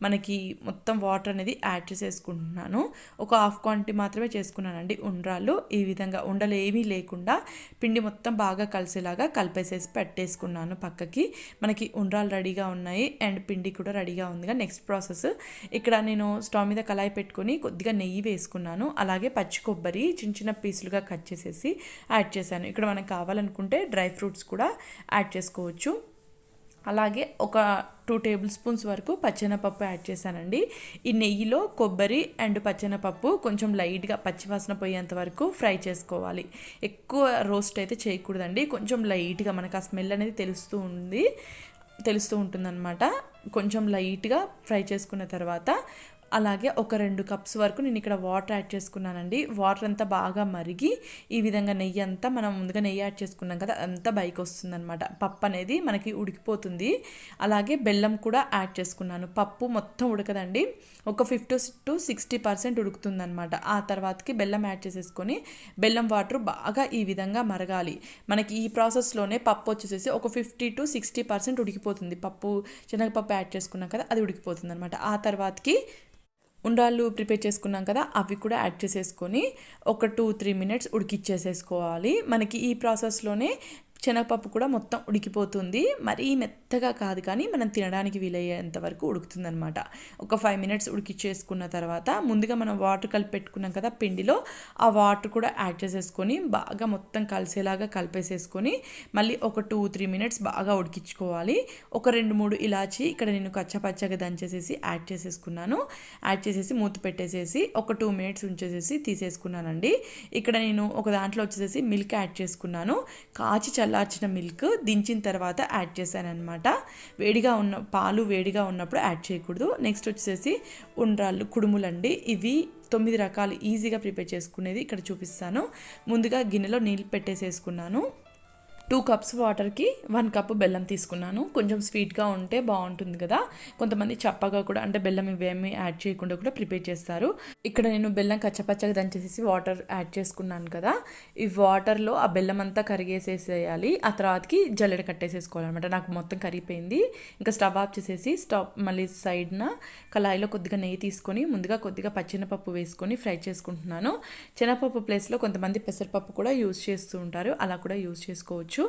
మనకి మొత్తం వాటర్ అనేది యాడ్ చేసేసుకుంటున్నాను. ఒక హాఫ్ క్వాంటిటీ మాత్రమే చేసుకున్నానండి ఉండ్రాలు ఈ విధంగా ఉండలు ఏమీ లేకుండా పిండి మొత్తం బాగా కలిసేలాగా కలిపేసేసి పెట్టేసుకున్నాను పక్కకి. మనకి ఉండ్రాలు రెడీగా ఉన్నాయి అండ్ పిండి కూడా రెడీగా ఉందిగా. Next process. ఇక్కడ నేను స్టవ్ మీద కళాయి పెట్టుకొని కొద్దిగా నెయ్యి వేసుకున్నాను. అలాగే పచ్చి కొబ్బరి చిన్న చిన్న పీసులుగా కట్ చేసేసి యాడ్ చేశాను. ఇక్కడ మనకు కావాలనుకుంటే డ్రై ఫ్రూట్స్ కూడా యాడ్ చేసుకోవచ్చు. అలాగే ఒక టూ టేబుల్ స్పూన్స్ వరకు పచ్చెనపప్పు యాడ్ చేశానండి. ఈ నెయ్యిలో కొబ్బరి అండ్ పచ్చెనపప్పు కొంచెం లైట్గా పచ్చివాసన పోయేంత వరకు ఫ్రై చేసుకోవాలి. ఎక్కువ రోస్ట్ అయితే చేయకూడదండి. కొంచెం లైట్గా మనకు ఆ స్మెల్ అనేది తెలుస్తూ ఉంది తెలుస్తూ ఉంటుందన్నమాట. కొంచెం లైట్గా ఫ్రై చేసుకున్న తర్వాత అలాగే ఒక రెండు కప్స్ వరకు నేను ఇక్కడ వాటర్ యాడ్ చేసుకున్నానండి. వాటర్ అంతా బాగా మరిగి ఈ విధంగా నెయ్యి అంతా మనం ముందుగా నెయ్యి యాడ్ చేసుకున్నాం కదా అంతా బైక్ వస్తుందన్నమాట. పప్పు అనేది మనకి ఉడికిపోతుంది. అలాగే బెల్లం కూడా యాడ్ చేసుకున్నాను. పప్పు మొత్తం ఉడకదండి. ఒక ఫిఫ్టీ టు సిక్స్టీ పర్సెంట్ ఉడుకుతుందనమాట ఆ తర్వాతకి బెల్లం యాడ్ చేసేసుకొని బెల్లం వాటర్ బాగా ఈ విధంగా మరగాలి. మనకి ఈ ప్రాసెస్లోనే పప్పు వచ్చేసేసి ఒక ఫిఫ్టీ టు సిక్స్టీ పర్సెంట్ ఉడికిపోతుంది. పప్పు శనగపప్పు యాడ్ చేసుకున్నాం కదా అది ఉడికిపోతుంది అనమాట ఆ తర్వాతకి ఉండాలు ప్రిపేర్ చేసుకున్నాం కదా అవి కూడా యాడ్ చేసేసుకొని ఒక టూ త్రీ మినిట్స్ ఉడికిచ్చేసేసుకోవాలి. మనకి ఈ ప్రాసెస్లోనే శనగపప్పు కూడా మొత్తం ఉడికిపోతుంది. మరీ మెత్తగా కాదు కానీ మనం తినడానికి వీలయ్యేంత వరకు ఉడుకుతుందనమాట ఒక ఫైవ్ మినిట్స్ ఉడికిచ్చేసుకున్న తర్వాత ముందుగా మనం వాటర్ కలిపి పెట్టుకున్నాం కదా పిండిలో ఆ వాటర్ కూడా యాడ్ చేసేసుకొని బాగా మొత్తం కలిసేలాగా కలిపేసేసుకొని మళ్ళీ ఒక టూ త్రీ మినిట్స్ బాగా ఉడికించుకోవాలి. ఒక రెండు మూడు ఇలాచి ఇక్కడ నేను కచ్చపచ్చగా దంచేసేసి యాడ్ చేసేసుకున్నాను. యాడ్ చేసేసి మూత పెట్టేసేసి ఒక టూ మినిట్స్ ఉంచేసేసి తీసేసుకున్నానండి. ఇక్కడ నేను ఒక దాంట్లో వచ్చేసేసి మిల్క్ యాడ్ చేసుకున్నాను. కాచి చల్ల చల్లార్చిన మిల్క్ దించిన తర్వాత యాడ్ చేశాను అనమాట వేడిగా ఉన్న పాలు వేడిగా ఉన్నప్పుడు యాడ్ చేయకూడదు. నెక్స్ట్ వచ్చేసి ఉండ్రాళ్ళు కుడుములండి. ఇవి తొమ్మిది రకాలు ఈజీగా ప్రిపేర్ చేసుకునేది ఇక్కడ చూపిస్తాను. ముందుగా గిన్నెలో నీళ్ళు పెట్టేసేసుకున్నాను. టూ కప్స్ వాటర్కి వన్ కప్ బెల్లం తీసుకున్నాను. కొంచెం స్వీట్గా ఉంటే బాగుంటుంది కదా. కొంతమంది చప్పగా కూడా అంటే బెల్లం ఇవేమీ యాడ్ చేయకుండా కూడా ప్రిపేర్ చేస్తారు. ఇక్కడ నేను బెల్లం కచ్చపచ్చగా దంచేసేసి వాటర్ యాడ్ చేసుకున్నాను కదా. ఈ వాటర్లో ఆ బెల్లం అంతా కరిగేసేసేయాలి. ఆ తర్వాతకి జల్లెడ కట్టేసేసుకోవాలన్నమాట. నాకు మొత్తం కరిగిపోయింది. ఇంకా స్టవ్ ఆఫ్ చేసేసి స్టవ్ మళ్ళీ సైడ్న కళాయిలో కొద్దిగా నెయ్యి తీసుకొని ముందుగా కొద్దిగా పచ్చినపప్పు వేసుకొని ఫ్రై చేసుకుంటున్నాను. శనగపప్పు ప్లేస్లో కొంతమంది పెసరపప్పు కూడా యూజ్ చేస్తూ ఉంటారు. అలా కూడా యూజ్ చేసుకోవచ్చు. చేసుకోవచ్చు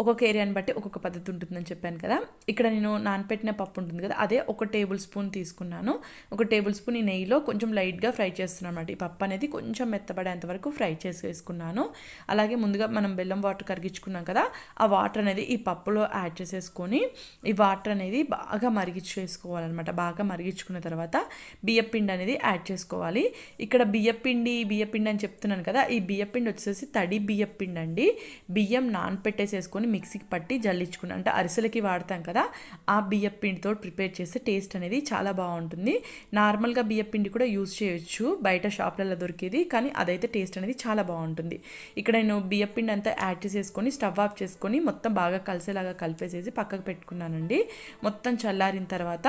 ఒక్కొక్క ఏరియాని బట్టి ఒక్కొక్క పద్ధతి ఉంటుందని చెప్పాను కదా. ఇక్కడ నేను నానపెట్టిన పప్పు ఉంటుంది కదా అదే ఒక టేబుల్ స్పూన్ తీసుకున్నాను. ఒక టేబుల్ స్పూన్ ఈ నెయ్యిలో కొంచెం లైట్గా ఫ్రై చేస్తున్నాను అనమాట ఈ పప్పు అనేది కొంచెం మెత్తబడేంత వరకు ఫ్రై చేసేసుకున్నాను. అలాగే ముందుగా మనం బెల్లం వాటర్ కరిగించుకున్నాం కదా ఆ వాటర్ అనేది ఈ పప్పులో యాడ్ చేసేసుకొని ఈ వాటర్ అనేది బాగా మరిగించేసుకోవాలన్నమాట. బాగా మరిగించుకున్న తర్వాత బియ్యపిండి అనేది యాడ్ చేసుకోవాలి. ఇక్కడ బియ్యపిండి బియ్యపిండి అని చెప్తున్నాను కదా ఈ బియ్యపిండి వచ్చేసి తడి బియ్యపిండి అండి. బియ్యం నానపెట్టి పెట్టేసేసుకొని మిక్సీకి పట్టి జల్లించుకుని అంటే అరిసెలకి వాడతాం కదా ఆ బియ్యం పిండితో ప్రిపేర్ చేస్తే టేస్ట్ అనేది చాలా బాగుంటుంది. నార్మల్గా బియ్యం పిండి కూడా యూజ్ చేయొచ్చు బయట షాప్లలో దొరికేది కానీ అదైతే టేస్ట్ అనేది చాలా బాగుంటుంది. ఇక్కడ నేను బియ్యం పిండి అంతా యాడ్ చేసేసుకొని స్టవ్ ఆఫ్ చేసుకొని మొత్తం బాగా కలిసేలాగా కలిపేసేసి పక్కకు పెట్టుకున్నానండి. మొత్తం చల్లారిన తర్వాత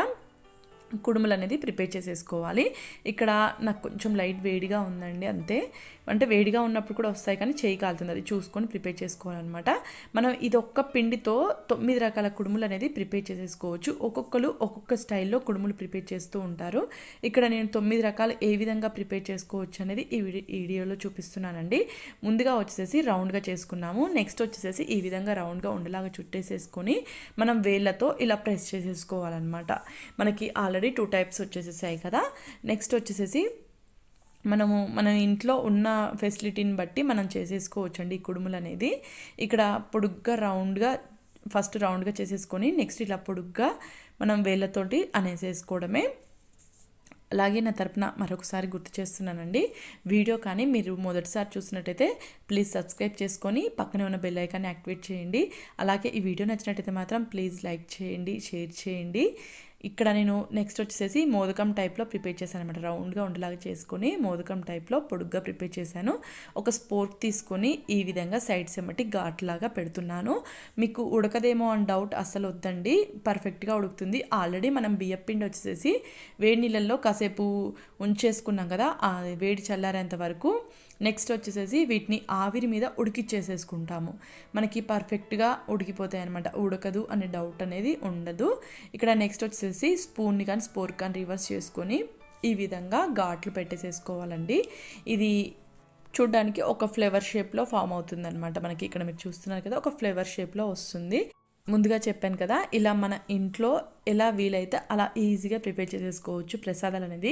కుడుములు అనేది ప్రిపేర్ చేసేసుకోవాలి. ఇక్కడ నాకు కొంచెం లైట్ వేడిగా ఉందండి అంతే. అంటే వేడిగా ఉన్నప్పుడు కూడా వస్తాయి కానీ చేయి కాలుతుంది. అది చూసుకొని ప్రిపేర్ చేసుకోవాలన్నమాట. మనం ఇది ఒక్క పిండితో తొమ్మిది రకాల కుడుములు అనేది ప్రిపేర్ చేసేసుకోవచ్చు. ఒక్కొక్కరు ఒక్కొక్క స్టైల్లో కుడుములు ప్రిపేర్ చేస్తూ ఉంటారు. ఇక్కడ నేను తొమ్మిది రకాలు ఏ విధంగా ప్రిపేర్ చేసుకోవచ్చు అనేది ఈ వీడియోలో చూపిస్తున్నానండి. ముందుగా వచ్చేసి రౌండ్గా చేసుకున్నాము. నెక్స్ట్ వచ్చేసి ఈ విధంగా రౌండ్గా ఉండలాగా చుట్టేసేసుకొని మనం వేళ్ళతో ఇలా ప్రెస్ చేసేసుకోవాలన్నమాట. మనకి ఆల్రెడీ టూ టైప్స్ వచ్చేసేసాయి కదా. నెక్స్ట్ వచ్చేసేసి మనము మన ఇంట్లో ఉన్న ఫెసిలిటీని బట్టి మనం చేసేసుకోవచ్చండి ఈ కుడుములు అనేది. ఇక్కడ పొడుగ్గా రౌండ్గా ఫస్ట్ రౌండ్గా చేసేసుకొని నెక్స్ట్ ఇలా పొడుగ్గా మనం వేళ్ళతోటి అనేసేసుకోవడమే. అలాగే నా తరపున మరొకసారి గుర్తు చేస్తున్నానండి. వీడియో కానీ మీరు మొదటిసారి చూసినట్టయితే ప్లీజ్ సబ్స్క్రైబ్ చేసుకొని పక్కనే ఉన్న బెల్ ఐకాన్ని యాక్టివేట్ చేయండి. అలాగే ఈ వీడియో నచ్చినట్టయితే మాత్రం ప్లీజ్ లైక్ చేయండి షేర్ చేయండి. ఇక్కడ నేను నెక్స్ట్ వచ్చేసి మోదకం టైప్లో ప్రిపేర్ చేశాను అనమాట రౌండ్గా ఉండేలాగా చేసుకొని మోదకం టైప్లో పొడుగ్గా ప్రిపేర్ చేశాను. ఒక స్పోర్క్ తీసుకొని ఈ విధంగా సైడ్స్ ఎమ్మటి ఘాట్లాగా పెడుతున్నాను. మీకు ఉడకదేమో అని డౌట్ అస్సలు వద్దండి. పర్ఫెక్ట్గా ఉడుకుతుంది. ఆల్రెడీ మనం బియ్యం పిండి వచ్చేసి వేడి నీళ్ళల్లో కాసేపు ఉంచేసుకున్నాం కదా ఆ వేడి చల్లారేంత వరకు నెక్స్ట్ వచ్చేసేసి వీటిని ఆవిరి మీద ఉడికిచ్చేసేసుకుంటాము. మనకి పర్ఫెక్ట్గా ఉడికిపోతాయి అనమాట ఉడకదు అనే డౌట్ అనేది ఉండదు. ఇక్కడ నెక్స్ట్ వచ్చేసి స్పూన్ని కానీ స్పోర్ కానీ రివర్స్ చేసుకొని ఈ విధంగా ఘాట్లు పెట్టేసేసుకోవాలండి. ఇది చూడ్డానికి ఒక ఫ్లేవర్ షేప్లో ఫామ్ అవుతుంది అనమాట మనకి ఇక్కడ మీరు చూస్తున్నారు కదా ఒక ఫ్లేవర్ షేప్లో వస్తుంది. ముందుగా చెప్పాను కదా ఇలా మన ఇంట్లో ఎలా వీలైతే అలా ఈజీగా ప్రిపేర్ చేసేసుకోవచ్చు ప్రసాదాలు అనేది.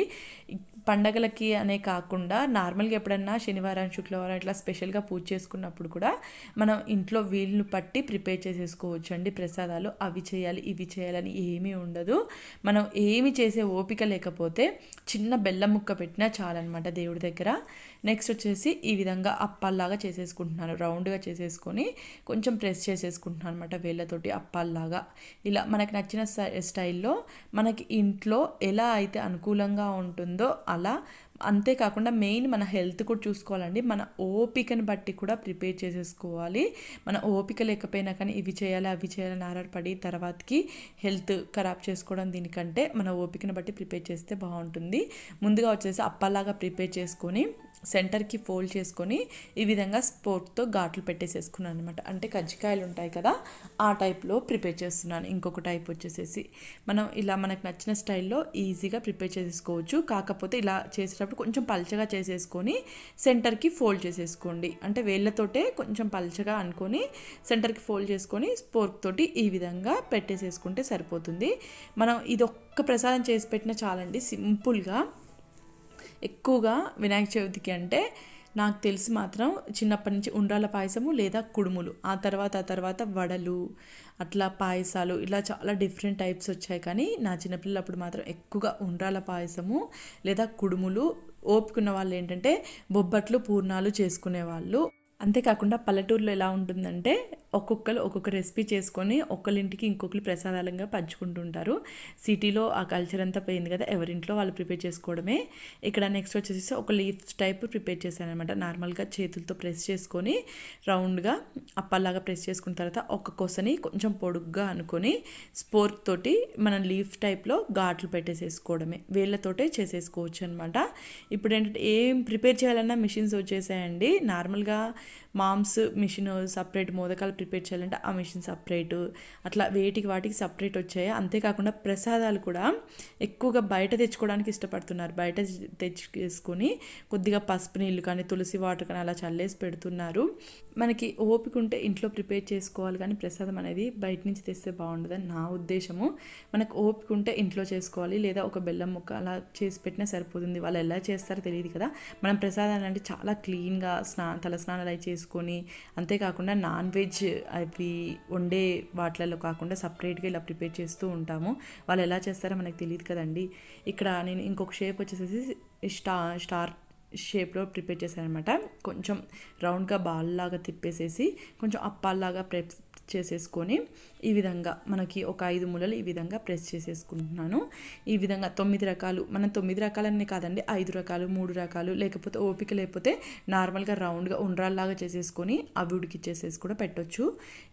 పండగలకి అనే కాకుండా నార్మల్గా ఎప్పుడన్నా శనివారం శుక్రవారం ఇట్లా స్పెషల్గా పూజ చేసుకున్నప్పుడు కూడా మనం ఇంట్లో వీలును పట్టి ప్రిపేర్ చేసేసుకోవచ్చు అండి ప్రసాదాలు. అవి చేయాలి ఇవి చేయాలని ఏమీ ఉండదు. మనం ఏమి చేసే ఓపిక లేకపోతే చిన్న బెల్లం ముక్క పెట్టినా చాలన్నమాట దేవుడి దగ్గర. నెక్స్ట్ వచ్చేసి ఈ విధంగా అప్పాల్లాగా చేసేసుకుంటున్నాను. రౌండ్గా చేసేసుకొని కొంచెం ప్రెస్ చేసేసుకుంటున్నాను అనమాట వేళ్ళతోటి అప్పాల్లాగా. ఇలా మనకు నచ్చిన స్టైల్లో మనకి ఇంట్లో ఎలా అయితే అనుకూలంగా ఉంటుందో అలా అంతేకాకుండా మెయిన్ మన హెల్త్ కూడా చూసుకోవాలండి. మన ఓపికని బట్టి కూడా ప్రిపేర్ చేసేసుకోవాలి. మన ఓపిక లేకపోయినా కానీ ఇవి చేయాలి అవి చేయాలని ఆరాటపడి తర్వాతకి హెల్త్ ఖరాబ్ చేసుకోవడం దీనికంటే మన ఓపికని బట్టి ప్రిపేర్ చేస్తే బాగుంటుంది. ముందుగా వచ్చేసి అప్పలాగా ప్రిపేర్ చేసుకొని సెంటర్కి ఫోల్డ్ చేసుకొని ఈ విధంగా స్పోర్ట్తో ఘాట్లు పెట్టేసేసుకున్నాను అనమాట అంటే కజ్జికాయలు ఉంటాయి కదా ఆ టైప్లో ప్రిపేర్ చేస్తున్నాను. ఇంకొక టైప్ వచ్చేసేసి మనం ఇలా మనకు నచ్చిన స్టైల్లో ఈజీగా ప్రిపేర్ చేసేసుకోవచ్చు. కాకపోతే ఇలా చేసేటప్పుడు కొంచెం పల్చగా చేసేసుకొని సెంటర్కి ఫోల్డ్ చేసేసుకోండి. అంటే వేళ్ళతోటే కొంచెం పల్చగా అనుకొని సెంటర్కి ఫోల్డ్ చేసుకొని స్పోర్క్ తోటి ఈ విధంగా పెట్టేసేసుకుంటే సరిపోతుంది. మనం ఇది ఒక్క ప్రసాదం చేసి పెట్టిన చాలండి. సింపుల్గా ఎక్కువగా వినాయక చవితికి అంటే నాకు తెలిసి మాత్రం చిన్నప్పటి నుంచి ఉండ్రాల పాయసము లేదా కుడుములు. ఆ తర్వాత ఆ తర్వాత వడలు అట్లా పాయసాలు ఇలా చాలా డిఫరెంట్ టైప్స్ వచ్చాయి. కానీ నా చిన్నపిల్లలప్పుడు మాత్రం ఎక్కువగా ఉండ్రాల పాయసము లేదా కుడుములు ఓపుకున్న వాళ్ళు ఏంటంటే బొబ్బట్లు పూర్ణాలు చేసుకునేవాళ్ళు. అంతేకాకుండా పల్లెటూరులో ఎలా ఉంటుందంటే ఒక్కొక్కరు ఒక్కొక్క రెసిపీ చేసుకొని ఒక్కరింటికి ఇంకొకరు ప్రసాదాలంగా పంచుకుంటుంటారు. సిటీలో ఆ కల్చర్ అంతా పోయింది కదా ఎవరింట్లో వాళ్ళు ప్రిపేర్ చేసుకోవడమే. ఇక్కడ నెక్స్ట్ వచ్చేసి ఒక లీఫ్ టైప్ ప్రిపేర్ చేశాను అనమాట నార్మల్గా చేతులతో ప్రెస్ చేసుకొని రౌండ్గా అప్పల్లాగా ప్రెస్ చేసుకున్న తర్వాత ఒక కొసని కొంచెం పొడుగ్గా అనుకొని స్పోర్క్ తోటి మనం లీఫ్ టైప్లో ఘాట్లు పెట్టేసేసుకోవడమే. వేళ్ళతోటే చేసేసుకోవచ్చు అనమాట ఇప్పుడు ఏంటంటే ఏం ప్రిపేర్ చేయాలన్నా మిషన్స్ వచ్చేసాయండి. నార్మల్గా మామ్స్ మిషన్ సపరేట్ మోదకాలు ప్రిపేర్ చేయాలంటే ఆ మిషన్ సపరేట్. అట్లా వేటికి వాటికి సపరేట్ వచ్చాయి? అంతేకాకుండా ప్రసాదాలు కూడా ఎక్కువగా బయట తెచ్చుకోవడానికి ఇష్టపడుతున్నారు. బయట తెచ్చుకేసుకొని కొద్దిగా పసుపు నీళ్ళు కానీ తులసి వాటర్ కానీ అలా చల్లేసి పెడుతున్నారు. మనకి ఓపిక ఉంటే ఇంట్లో ప్రిపేర్ చేసుకోవాలి కానీ ప్రసాదం అనేది బయట నుంచి తెస్తే బాగుండదని నా ఉద్దేశము. మనకు ఓపిక ఉంటే ఇంట్లో చేసుకోవాలి లేదా ఒక బెల్లం ముక్క అలా చేసి పెట్టినా సరిపోతుంది. వాళ్ళు ఎలా చేస్తారో తెలియదు కదా. మనం ప్రసాదాలు అంటే చాలా క్లీన్గా స్నా తల స్నానాలు చేసుకొని అంతేకాకుండా నాన్ వెజ్ అవి వండే వాటిలలో కాకుండా సపరేట్గా ఇలా ప్రిపేర్ చేస్తూ ఉంటాము. వాళ్ళు ఎలా చేస్తారో మనకు తెలియదు కదండి. ఇక్కడ నేను ఇంకొక షేప్ వచ్చేసేసి స్టా స్టార్ షేప్లో ప్రిపేర్ చేశాను అనమాట కొంచెం రౌండ్గా బాల్ లాగా తిప్పేసేసి కొంచెం అప్పాల్లాగా ప్రెస్ చేసేసుకొని ఈ విధంగా మనకి ఒక ఐదు మూలలు ఈ విధంగా ప్రెస్ చేసేసుకుంటున్నాను. ఈ విధంగా తొమ్మిది రకాలు మనం తొమ్మిది రకాలన్నీ కాదండి ఐదు రకాలు మూడు రకాలు లేకపోతే ఓపిక లేకపోతే నార్మల్గా రౌండ్గా ఉండ్రాల్లాగా చేసేసుకొని అవి ఉడికిచ్చేసేసి కూడా పెట్టొచ్చు.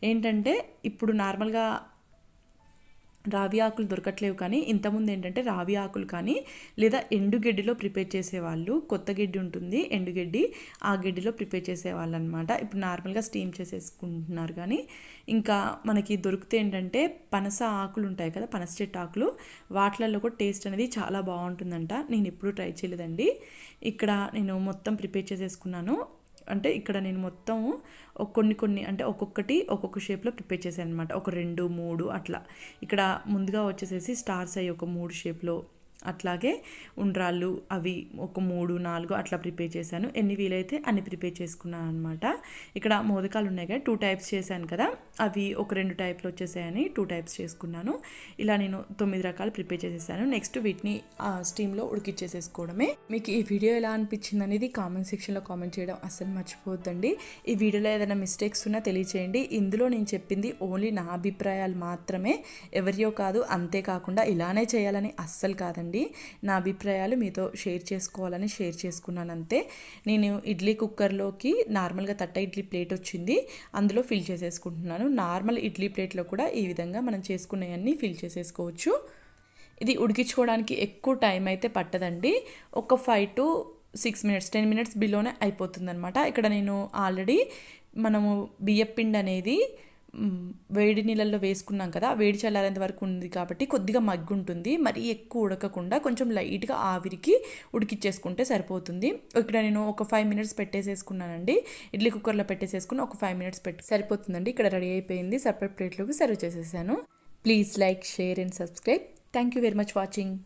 ఏంటంటే ఇప్పుడు నార్మల్గా రావి ఆకులు దొరకట్లేవు కానీ ఇంతకుముందు ఏంటంటే రావి ఆకులు కానీ లేదా ఎండుగడ్డిలో ప్రిపేర్ చేసేవాళ్ళు కొత్త గడ్డి ఉంటుంది ఎండుగడ్డి ఆ గడ్డిలో ప్రిపేర్ చేసేవాళ్ళు అనమాట ఇప్పుడు నార్మల్గా స్టీమ్ చేసేసుకుంటున్నారు కానీ ఇంకా మనకి దొరికితే ఏంటంటే పనస ఆకులు ఉంటాయి కదా పనస చెట్టు ఆకులు వాటిలలో కూడా టేస్ట్ అనేది చాలా బాగుంటుందంట. నేను ఎప్పుడూ ట్రై చేయలేదండి. ఇక్కడ నేను మొత్తం ప్రిపేర్ చేసేసుకున్నాను. అంటే ఇక్కడ నేను మొత్తం కొన్ని కొన్ని అంటే ఒక్కొక్కటి ఒక్కొక్క షేప్లో ప్రిపేర్ చేశాను అనమాట ఒక రెండు మూడు అట్లా. ఇక్కడ ముందుగా వచ్చేసేసి స్టార్స్ అయ్యి ఒక మూడు షేప్లో అట్లాగే ఉండ్రాళ్ళు అవి ఒక మూడు నాలుగు అట్లా ప్రిపేర్ చేశాను. ఎన్ని వీలైతే అన్ని ప్రిపేర్ చేసుకున్నాను అనమాట ఇక్కడ మోదకాలు ఉన్నాయి కదా టూ టైప్స్ చేశాను కదా. అవి ఒక రెండు టైప్లు వచ్చేసాయని టూ టైప్స్ చేసుకున్నాను. ఇలా నేను తొమ్మిది రకాలు ప్రిపేర్ చేసేసాను. నెక్స్ట్ వీటిని ఆ స్టీమ్లో ఉడికిచ్చేసేసుకోవడమే. మీకు ఈ వీడియో ఎలా అనిపించింది అనేది కామెంట్ సెక్షన్లో కామెంట్ చేయడం అస్సలు మర్చిపోవద్దండి. ఈ వీడియోలో ఏదైనా మిస్టేక్స్ ఉన్నా తెలియచేయండి. ఇందులో నేను చెప్పింది ఓన్లీ నా అభిప్రాయాలు మాత్రమే ఎవరియో కాదు అంతేకాకుండా ఇలానే చేయాలని అస్సలు కాదండి. నా అభిప్రాయాలు మీతో షేర్ చేసుకోవాలని షేర్ చేసుకున్నాను అంతే. నేను ఇడ్లీ కుక్కర్లోకి నార్మల్గా తట్ట ఇడ్లీ ప్లేట్ వచ్చింది. అందులో ఫిల్ చేసేసుకుంటున్నాను. నార్మల్ ఇడ్లీ ప్లేట్లో కూడా ఈ విధంగా మనం చేసుకునేవన్నీ ఫిల్ చేసేసుకోవచ్చు. ఇది ఉడికించుకోవడానికి ఎక్కువ టైం అయితే పట్టదండి. ఒక five to six minutes ten minutes బిలోనే అయిపోతుంది అనమాట ఇక్కడ నేను ఆల్రెడీ మనము బియ్యపిండి అనేది వేడి నీళ్ళల్లో వేసుకున్నాం కదా వేడి చల్లారేంత వరకు ఉంది కాబట్టి కొద్దిగా మగ్గు ఉంటుంది. మరీ ఎక్కువ ఉడకకుండా కొంచెం లైట్గా ఆవిరికి ఉడికిచ్చేసుకుంటే సరిపోతుంది. ఇక్కడ నేను ఒక ఫైవ్ మినిట్స్ పెట్టేసేసుకున్నానండి. ఇడ్లీ కుక్కర్లో పెట్టేసేసుకుని ఒక ఫైవ్ మినిట్స్ పెట్టి సరిపోతుందండి. ఇక్కడ రెడీ అయిపోయింది. సపరేట్ ప్లేట్లోకి సర్వ్ చేసేసాను. Please like share and subscribe. Thank you very much watching.